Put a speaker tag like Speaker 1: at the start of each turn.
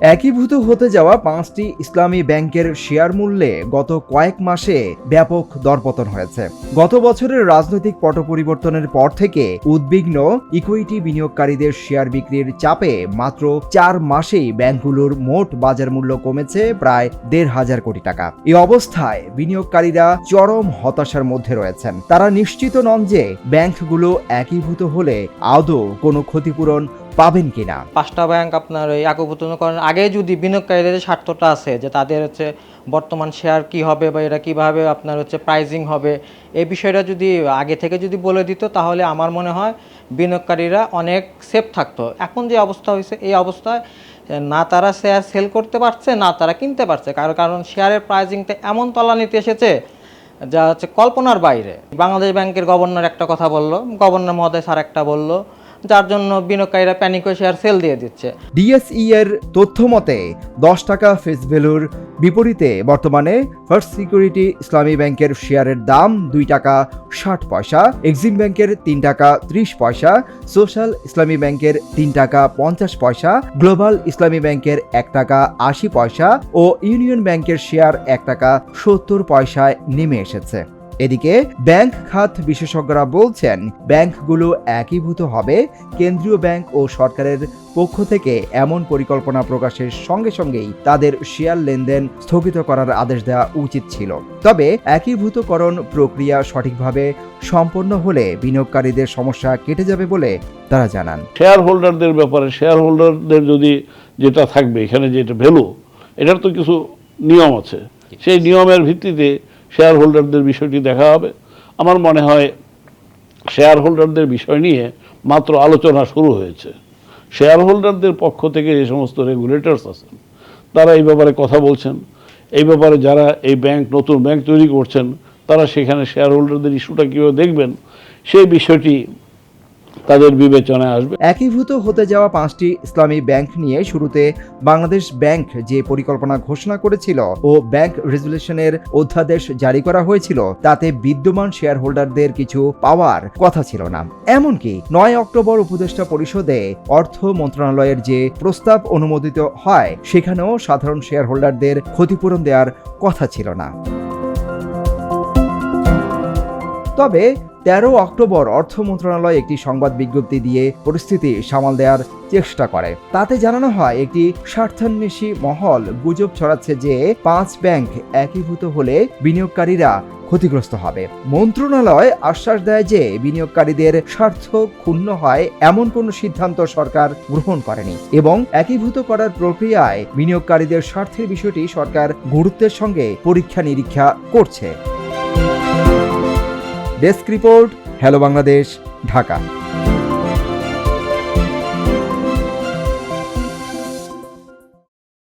Speaker 1: একীভূত হতে যাওয়া পাঁচটি ইসলামী ব্যাংকের শেয়ার মূল্যে গত কয়েক মাসে ব্যাপক দরপতন হয়েছে। গত বছরের রাজনৈতিক পট পরিবর্তনের পর থেকে উদ্বিগ্ন ইকুইটি বিনিয়োগকারীদের শেয়ার বিক্রির চাপে মাত্র চার মাসেই ব্যাংকগুলোর মোট বাজার মূল্য কমেছে প্রায় দেড় হাজার কোটি টাকা। এই অবস্থায় বিনিয়োগকারীরা চরম হতাশার মধ্যে রয়েছেন। তারা নিশ্চিত নন যে ব্যাংকগুলো একীভূত হলে আদৌ কোনো ক্ষতিপূরণ পাবেন কিনা?
Speaker 2: পাঁচটা ব্যাংক আপনার এই একীভূতকরণ আগে যদি বিনিয়োগকারীদের স্বার্থটা আছে, যে তাদের হচ্ছে বর্তমান শেয়ার কি হবে বা এটা কীভাবে আপনার হচ্ছে প্রাইজিং হবে, এই বিষয়টা যদি আগে থেকে যদি বলে দিত, তাহলে আমার মনে হয় বিনিয়োগকারীরা অনেক সেফ থাকতো। এখন যে অবস্থা হয়েছে, এই অবস্থায় না তারা শেয়ার সেল করতে পারছে, না তারা কিনতে পারছে। কারণ কারণ শেয়ারের প্রাইজিংটা এমন তলা নিতে এসেছে, যা হচ্ছে কল্পনার বাইরে। বাংলাদেশ ব্যাংকের গভর্নর একটা কথা বলল গভর্নর মহোদয় স্যার একটা বলল যার জন্য বিনিয়োগকারীরা প্যানিক হয়ে শেয়ার সেল দিয়ে দিচ্ছে।
Speaker 1: ডিএসই এর তথ্য মতে, দশ টাকা ফেস ভ্যালুর বিপরীতে বর্তমানে ফার্স্ট সিকিউরিটি ইসলামী ব্যাংকের শেয়ারের দাম দুই টাকা ষাট পয়সা এক্সিম ব্যাংকের তিন টাকা ত্রিশ পয়সা সোশ্যাল ইসলামী ব্যাংকের তিন টাকা পঞ্চাশ পয়সা গ্লোবাল ইসলামী ব্যাংকের এক টাকা আশি পয়সা ও ইউনিয়ন ব্যাংকের শেয়ার এক টাকা সত্তর পয়সায় নেমে এসেছে। এদিকে ব্যাংক খাত বিশেষজ্ঞরা বলছেন ব্যাংকগুলো একীভূত হবে। কেন্দ্রীয় ব্যাংক ও সরকারের পক্ষ থেকে এমন পরিকল্পনা প্রকাশের সঙ্গে সঙ্গেই তাদের শেয়ার লেনদেন স্থগিত করার আদেশ দেওয়া উচিত ছিল। তবে একীভূতকরণ প্রক্রিয়া সঠিকভাবে সম্পন্ন হলে বিনিয়োগকারীদের সমস্যা কেটে যাবে বলে তারা জানান।
Speaker 3: শেয়ার হোল্ডারদের ব্যাপারে শেয়ার হোল্ডারদের যদি যেটা থাকবে এখানে যেটা ভ্যালু এটার তো কিছু নিয়ম আছে। সেই নিয়মের ভিত্তিতে শেয়ার হোল্ডারদের বিষয়টি দেখা হবে। আমার মনে হয় শেয়ার হোল্ডারদের বিষয় নিয়ে মাত্র আলোচনা শুরু হয়েছে। শেয়ার হোল্ডারদের পক্ষ থেকে যে সমস্ত রেগুলেটরস আছেন, তারা এই ব্যাপারে কথা বলছেন। এই ব্যাপারে যারা এই ব্যাংক নতুন ব্যাংক তৈরি করছেন, তারা সেখানে শেয়ার হোল্ডারদের ইস্যুটা কীভাবে দেখবেন, সেই বিষয়টি তাদের বিবেচনায় আসবে।
Speaker 1: একীভূত হতে যাওয়া পাঁচটি ইসলামী ব্যাংক নিয়ে শুরুতে বাংলাদেশ ব্যাংক যে পরিকল্পনা ঘোষণা করেছিল ও ব্যাংক রেজুলেশনের অধ্যাদেশ জারি করা হয়েছিল, তাতে বিদ্যমান শেয়ার হোল্ডারদের কিছু পাওয়ার কথা ছিল না। এমনকি নয় অক্টোবর উপদেষ্টা পরিষদে অর্থ মন্ত্রণালয়ের যে প্রস্তাব অনুমোদিত হয়, সেখানেও সাধারণ শেয়ার হোল্ডারদের ক্ষতিপূরণ দেওয়ার কথা ছিল না। তবে তেরো অক্টোবর অর্থ মন্ত্রণালয় একটি সংবাদ বিজ্ঞপ্তি দিয়ে পরিস্থিতি সামাল দেওয়ার চেষ্টা করে। তাতে জানানো হয়, একটি স্বার্থান্বেষী মহল গুজব ছড়াচ্ছে যে পাঁচ ব্যাংক একীভূত হলে বিনিয়োগকারীরা ক্ষতিগ্রস্ত হবে। মন্ত্রণালয় আশ্বাস দেয় যে বিনিয়োগকারীদের স্বার্থ ক্ষুণ্ণ হয় এমন কোনো সিদ্ধান্ত সরকার গ্রহণ করেনি এবং একীভূত করার প্রক্রিয়ায় বিনিয়োগকারীদের স্বার্থের বিষয়টি সরকার গুরুত্বের সঙ্গে পরীক্ষা নিরীক্ষা করছে। Desk report hello Bangladesh Dhaka.